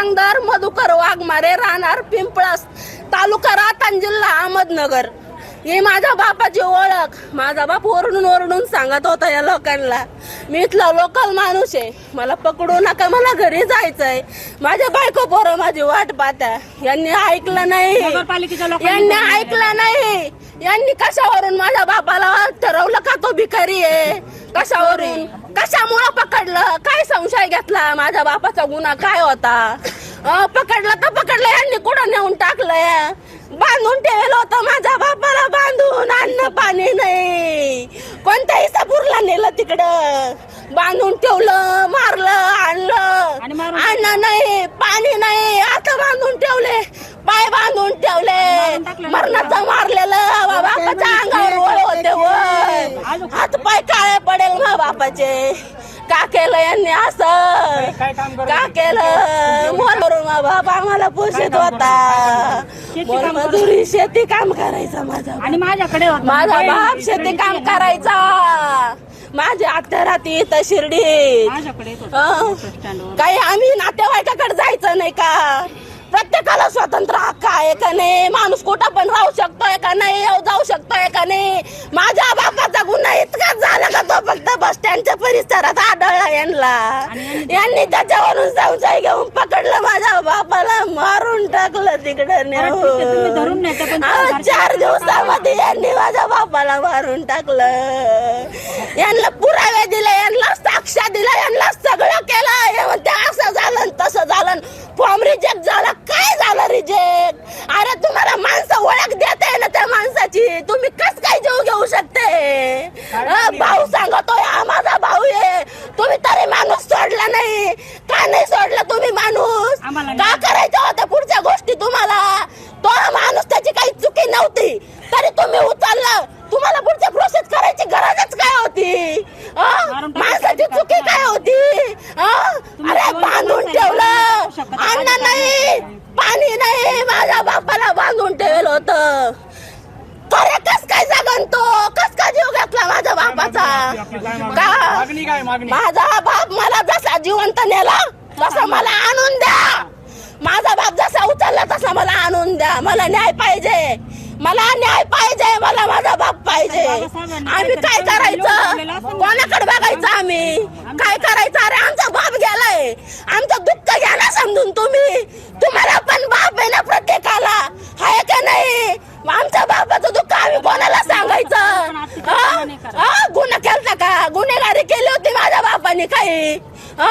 पारंगदर मधुकर वाघमारे राहणार पिंपळस तालुका रातन जिल्हा अहमदनगर. ही माझ्या बापाची ओळख. माझा बाप ओरडून ओरडून सांगत होता या लोकांना. मी इथला लोकल माणूस आहे. मला पकडू नका मला घरी जायचंय. माझ्या बायको पोरं माझी वाट पाहत्या यांनी ऐकलं नाही. यांनी ऐकलं नाही. यांनी कशावरून माझ्या बापाला ठरवलं का तो भिकारी आहे? कशावरून? कशामुळं पकडलं? संशय घेतला. माझ्या बापाचा गुन्हा काय होता? अं, पकडलं तर पकडलं यांनी कुठं नेऊन टाकलंय? बांधून ठेवलं होतं माझ्या बापाला बांधून अन्न पाणी नाही. कोणत्याही सपूरला नेलं तिकडं. बांधून ठेवलं मारलं आणलं. अन्न नाही पाणी नाही आता बांधून ठेवले पाय बांधून ठेवले. मरणाचं मारलेलं बापाच्या अंगावर होते हात पाय काळे पडेल मा बापाचे. का केलं यांनी असं? काय काम करत का केलं? मोलवरून मा बाप आम्हाला पोषित होता. शेती काम मजुरी शेती काम करायचं माझा आणि माझ्याकडे होतं. माझा बाप शेती काम करायचा. माझी राहते इथं शिर्डी माझ्याकडे येत होतं. अं, बस स्टँडवर. काही आम्ही नातेवाईकाकडे जायचं नाही का? प्रत्येकाला स्वतंत्र हक्क आहे का नाही? माणूस कुठं पण राहू शकतोय का नाही? येऊ जाऊ शकतोय का नाही? माझ्या गुन्हा का तो फक्त बस स्टँडच्या परिसरात आढळला यांना. यांनी त्याच्यावरून संशय घेऊन पकडलं माझ्या बापाला मारून टाकलं तिकडे नेऊन. चार दिवसामध्ये यांनी माझ्या बापाला मारून टाकलं. यांना पुरावे दिले यांना साक्ष दिला यांना सगळं केलं. हे म्हणते असं झालं तसं झालं फॉर्म रिजेक्ट झाला. काय झालं रिजेक्ट अरे तुम्हाला माणसं ओळख देते ना त्या माणसाची. तुम्ही कस काय जीव घेऊ शकते? भाऊ सांगतोय हा माझा भाऊ आहे. तुम्ही तरी माणूस सोडला नाही. का नाही सोडला तुम्ही माणूस? का करायच्या होत्या पुढच्या गोष्टी तुम्हाला? तो माणूस त्याची काही चुकी नव्हती. तरी तुम्ही उचललं. तुम्हाला पुढच्या प्रोसेस करायची गरजच काय होती? माणसाची चुकी काय होती? अरे बांधून ठेवलं. अन्न नाही. पाणी नाही. माझ्या बापाला बांधून ठेवलं होतं. खरे कस काय जगन तो? कस काय जीव माझ्या का? माझा बाप मला जसा जिवंत नेला तसा मला आणून द्या. माझा बाप जसा उचलला तसा मला आणून द्या. मला न्याय पाहिजे. मला न्याय पाहिजे. मला माझा बाप पाहिजे. आम्ही काय करायचं? कोणाकडे बघायचं आम्ही? काय करायचं? अरे आमचा बाप गेलाय. आमचं दुःख घ्या ना समजून तुम्ही. तुम्हाला पण बाप 你看啊？